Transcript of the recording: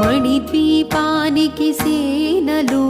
మణిద్వీపానికి సేనలు